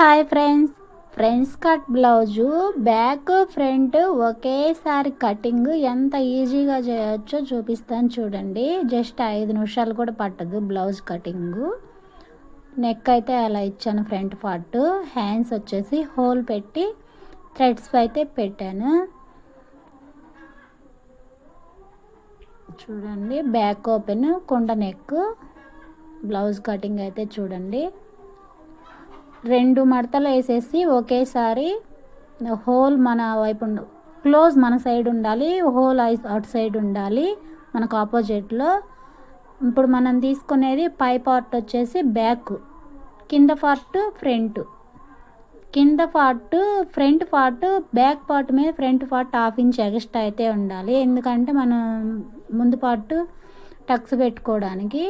Hi friends. Friends cut blouse back front ఒకేసారి cutting ఎంత ఈజీగా చేయొచ్చో చూపిస్తాను చూడండి. జస్ట్ ఐదు నిమిషాలు కూడా పట్టదు బ్లౌజ్ కటింగు. నెక్ అయితే అలా ఇచ్చాను ఫ్రంట్ పార్ట్. హ్యాండ్స్ వచ్చేసి హోల్ పెట్టి థ్రెడ్స్ అయితే పెట్టాను. చూడండి బ్యాక్ ఓపెన్ కుండ నెక్ బ్లౌజ్ కటింగ్ అయితే చూడండి. రెండు మడతలు వేసేసి ఒకేసారి హోల్ మన వైపు క్లోజ్ మన సైడ్ ఉండాలి హోల్ అటు సైడ్ ఉండాలి మనకు ఆపోజిట్లో. ఇప్పుడు మనం తీసుకునేది పై పార్ట్ వచ్చేసి బ్యాక్ కింద పార్ట్ ఫ్రంట్. కింద part front part back part మీద front part half inch extra అయితే ఉండాలి. ఎందుకంటే మనం ముందు పార్ట్ టక్స్ పెట్టుకోవడానికి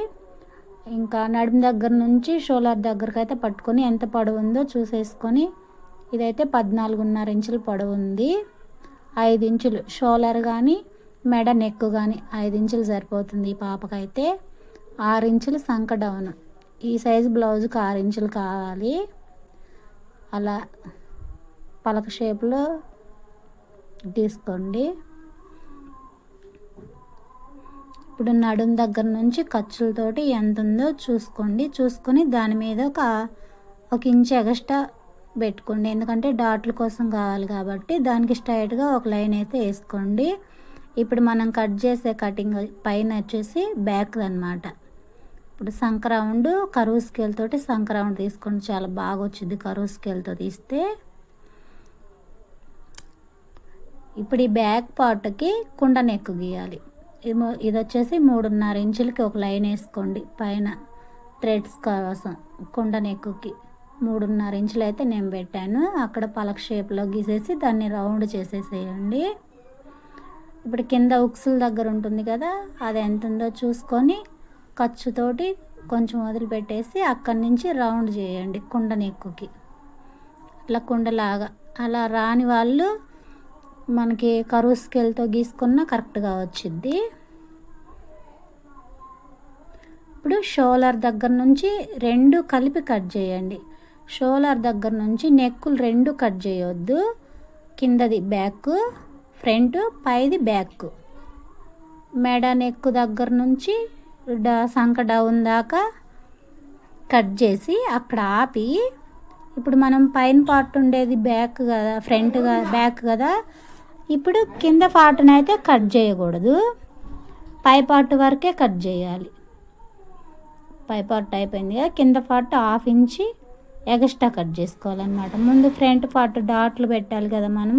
ఇంకా నడుము దగ్గర నుంచి షోలార్ దగ్గరకు అయితే పట్టుకొని ఎంత పొడవు ఉందో చూసేసుకొని ఇదైతే పద్నాలుగున్నర ఇంచులు పొడవు ఉంది. ఐదు ఇంచులు షోలర్ కానీ మెడ నెక్ కానీ ఐదు ఇంచులు సరిపోతుంది ఈ పాపకైతే. ఆరు ఇంచులు సంక డౌన్. ఈ సైజు బ్లౌజ్కి ఆరు ఇంచులు కావాలి. అలా పలక షేప్లో తీసుకోండి. ఇప్పుడు నడుం దగ్గర నుంచి ఖర్చులతోటి ఎంత ఉందో చూసుకోండి. చూసుకొని దాని మీద ఒక ఒక ఇంచ్ ఎగస్ట్రా పెట్టుకోండి. ఎందుకంటే డాట్ల కోసం కావాలి కాబట్టి దానికి స్ట్రైట్గా ఒక లైన్ అయితే వేసుకోండి. ఇప్పుడు మనం కట్ చేసే కటింగ్ పైన వచ్చేసి బ్యాక్ అనమాట ఇప్పుడు సంక రౌండ్ కరువు స్కేల్ తోటి సంక రౌండ్ తీసుకోండి. చాలా బాగా వచ్చింది కరువు స్కేల్తో తీస్తే. ఇప్పుడు ఈ బ్యాక్ పార్ట్కి కుండ నెక్కు గీయాలి. ఇది వచ్చేసి మూడున్నర ఇంచులకి ఒక లైన్ వేసుకోండి. పైన థ్రెడ్స్ కోసం కుండ నెక్కుకి. మూడున్నర ఇంచులు అయితే నేను పెట్టాను. అక్కడ పలక షేప్లో గీసేసి దాన్ని రౌండ్ చేసేసేయండి. ఇప్పుడు కింద ఉక్సుల దగ్గర ఉంటుంది కదా అది ఎంత ఉందో చూసుకొని ఖర్చుతోటి కొంచెం వదిలిపెట్టేసి అక్కడి నుంచి రౌండ్ చేయండి కుండ నెక్కుకి. అట్లా కుండలాగా అలా రాని వాళ్ళు మనకి కరువు స్కేల్తో గీసుకున్న కరెక్ట్గా వచ్చింది ఇప్పుడు షోలర్ దగ్గర నుంచి రెండు కలిపి కట్ చేయండి. షోలర్ దగ్గర నుంచి నెక్కులు రెండు కట్ చేయొద్దు. కిందది బ్యాక్ ఫ్రంట్ పైది బ్యాక్. మెడ నెక్ దగ్గర నుంచి డా సంక డౌన్ దాకా కట్ చేసి అక్కడ ఆపి ఇప్పుడు మనం పైన పార్ట్ ఉండేది బ్యాక్ కదా ఫ్రంట్ బ్యాక్ కదా ఇప్పుడు కింద పార్ట్ని అయితే కట్ చేయకూడదు. పై పార్ట్ వరకే కట్ చేయాలి. పై పార్ట్ అయిపోయింది కదా కింద part half inch extra cut చేసుకోవాలన్నమాట. ముందు ఫ్రంట్ పార్ట్ డాట్లు పెట్టాలి కదా మనం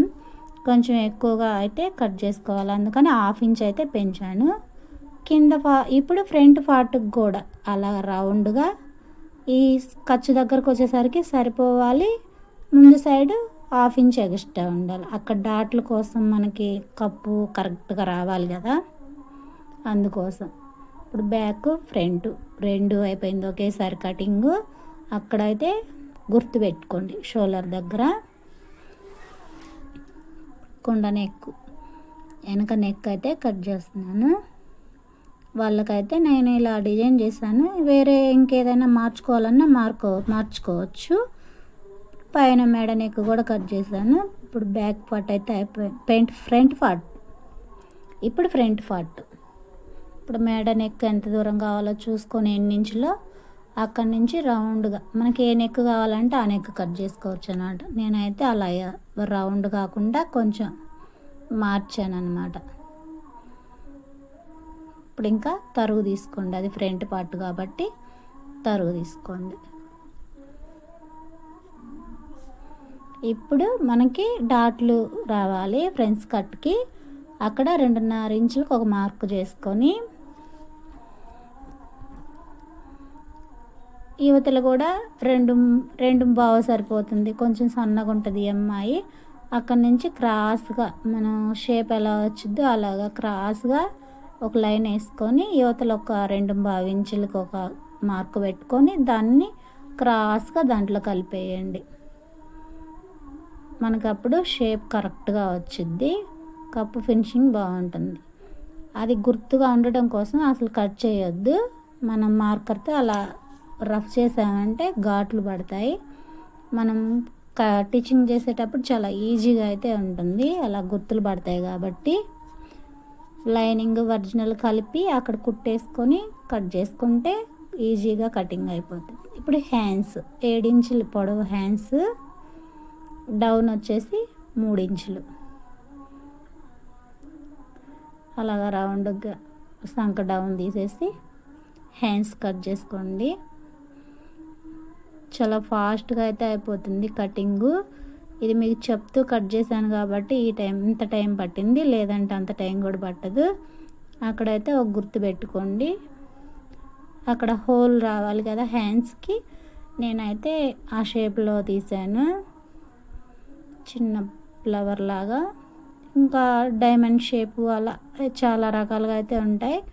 కొంచెం ఎక్కువగా అయితే కట్ చేసుకోవాలి. అందుకని హాఫ్ ఇంచ్ అయితే పెంచాను. కింద పా ఇప్పుడు ఫ్రంట్ పార్ట్కి కూడా అలా రౌండ్గా ఈ ఖర్చు దగ్గరకు వచ్చేసరికి సరిపోవాలి. ముందు సైడ్ హాఫ్ ఇంచ్ ఎగస్ట్రా ఉండాలి. అక్కడ డాట్ల కోసం మనకి కప్పు కరెక్ట్గా రావాలి కదా అందుకోసం. ఇప్పుడు బ్యాక్ ఫ్రంట్ రెండు అయిపోయింది ఒకేసారి కటింగ్. అక్కడైతే గుర్తు పెట్టుకోండి షోల్డర్ దగ్గర కొండ నెక్ వెనక నెక్ అయితే కట్ చేస్తున్నాను. వాళ్ళకైతే నేను ఇలా డిజైన్ చేశాను. వేరే ఇంకేదైనా మార్చుకోవాలన్నా మార్కో మార్చుకోవచ్చు. పైన మెడ నెక్ కూడా కట్ చేశాను. ఇప్పుడు బ్యాక్ పార్ట్ అయితే అయిపోయింది. పెంట్ ఫ్రంట్ పార్ట్. ఇప్పుడు ఫ్రంట్ పార్ట్. ఇప్పుడు మేడ నెక్ ఎంత దూరం కావాలో చూసుకొని ఎన్ని ఇంచులో అక్కడి నుంచి రౌండ్గా మనకి ఏ నెక్ కావాలంటే ఆ నెక్ కట్ చేసుకోవచ్చు అనమాట నేనైతే అలా రౌండ్ కాకుండా కొంచెం మార్చాను అనమాట ఇప్పుడు ఇంకా తరుగు తీసుకోండి. అది ఫ్రంట్ పార్ట్ కాబట్టి తరుగు తీసుకోండి. ఇప్పుడు మనకి డాట్లు రావాలి. ఫ్రెండ్స్ కట్కి అక్కడ రెండున్నర ఇంచులకు ఒక మార్క్ చేసుకొని యువతలు కూడా రెండు రెండు బావ సరిపోతుంది. కొంచెం సన్నగా ఉంటుంది అమ్మాయి. అక్కడి నుంచి క్రాస్గా మనం షేప్ ఎలా వచ్చిద్దో అలాగా క్రాస్గా ఒక లైన్ వేసుకొని యువతలు ఒక రెండు బావి ఇంచులకు ఒక మార్క్ పెట్టుకొని దాన్ని క్రాస్గా దాంట్లో కలిపేయండి. మనకు అప్పుడు షేప్ కరెక్ట్గా వచ్చిద్ది. కప్పు ఫినిషింగ్ బాగుంటుంది. అది గుర్తుగా ఉండటం కోసం అసలు కట్ చేయొద్దు. మనం మార్కర్తో అలా రఫ్ చేసామంటే ఘాట్లు పడతాయి. మనం క టీచింగ్ చేసేటప్పుడు చాలా ఈజీగా అయితే ఉంటుంది. అలా గుర్తులు పడతాయి కాబట్టి లైనింగ్ ఒరిజినల్ కలిపి అక్కడ కుట్టేసుకొని కట్ చేసుకుంటే ఈజీగా కటింగ్ అయిపోతుంది. ఇప్పుడు హ్యాండ్స్ ఏడించులు పొడవు హ్యాండ్స్ డౌన్ వచ్చేసి మూడు ఇంచులు. అలాగా రౌండ్గా సంక డౌన్ తీసేసి హ్యాండ్స్ కట్ చేసుకోండి. చాలా ఫాస్ట్గా అయితే అయిపోతుంది కటింగు. ఇది మీకు చెప్తూ కట్ చేశాను కాబట్టి ఈ టైం ఇంత టైం పట్టింది. లేదంటే అంత టైం కూడా పట్టదు. అక్కడైతే ఒక గుర్తు పెట్టుకోండి. అక్కడ హోల్ రావాలి కదా హ్యాండ్స్కి. నేనైతే ఆ షేప్లో తీసాను. చిన్న ఫ్లవర్ లాగా. ఇంకా డైమండ్ షేపు అలా చాలా రకాలుగా అయితే ఉంటాయి.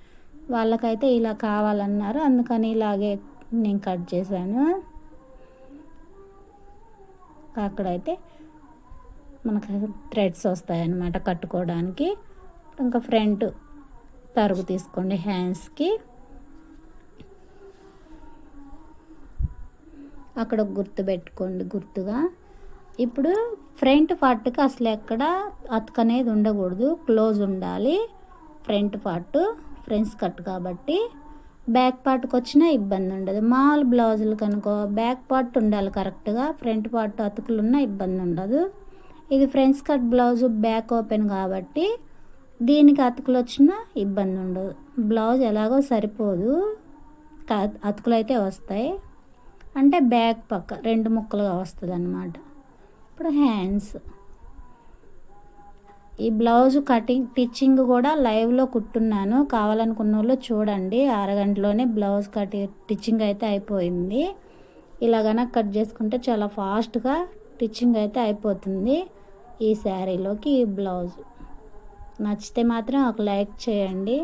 వాళ్ళకైతే ఇలా కావాలన్నారు. అందుకని ఇలాగే నేను కట్ చేశాను. అక్కడైతే మనకు థ్రెడ్స్ వస్తాయన్నమాట కట్టుకోవడానికి. ఇంకా ఫ్రంట్ తరుగు తీసుకోండి హ్యాండ్స్కి. అక్కడ గుర్తు పెట్టుకోండి గుర్తుగా. ఇప్పుడు ఫ్రంట్ పార్ట్కి అసలు ఎక్కడ అతకనేది ఉండకూడదు. క్లోజ్ ఉండాలి. ఫ్రంట్ పార్ట్ ఫ్రెండ్స్ కట్ కాబట్టి. బ్యాక్ పార్ట్కి వచ్చినా ఇబ్బంది ఉండదు మామూలు బ్లౌజులు కనుకో బ్యాక్ పార్ట్ ఉండాలి కరెక్ట్గా ఫ్రంట్ పార్ట్ అతుకులు ఉన్నా ఇబ్బంది ఉండదు ఇది friends cut blouse back open కాబట్టి దీనికి అతుకులు వచ్చినా ఇబ్బంది ఉండదు బ్లౌజ్ ఎలాగో సరిపోదు అతుకులు అయితే వస్తాయి. అంటే బ్యాక్ పక్క రెండు ముక్కలుగా వస్తుంది అన్నమాట ఇప్పుడు హ్యాండ్స్. ఈ బ్లౌజ్ కటింగ్ టిచ్చింగ్ కూడా లైవ్లో కుట్టున్నాను. కావాలనుకున్న వాళ్ళు చూడండి. అరగంటలోనే బ్లౌజ్ కటి టిచ్చింగ్ అయితే అయిపోయింది. ఇలాగన కట్ చేసుకుంటే చాలా ఫాస్ట్గా టిచ్చింగ్ అయితే అయిపోతుంది ఈ శారీలోకి ఈ బ్లౌజ్. నచ్చితే మాత్రం ఒక లైక్ చేయండి.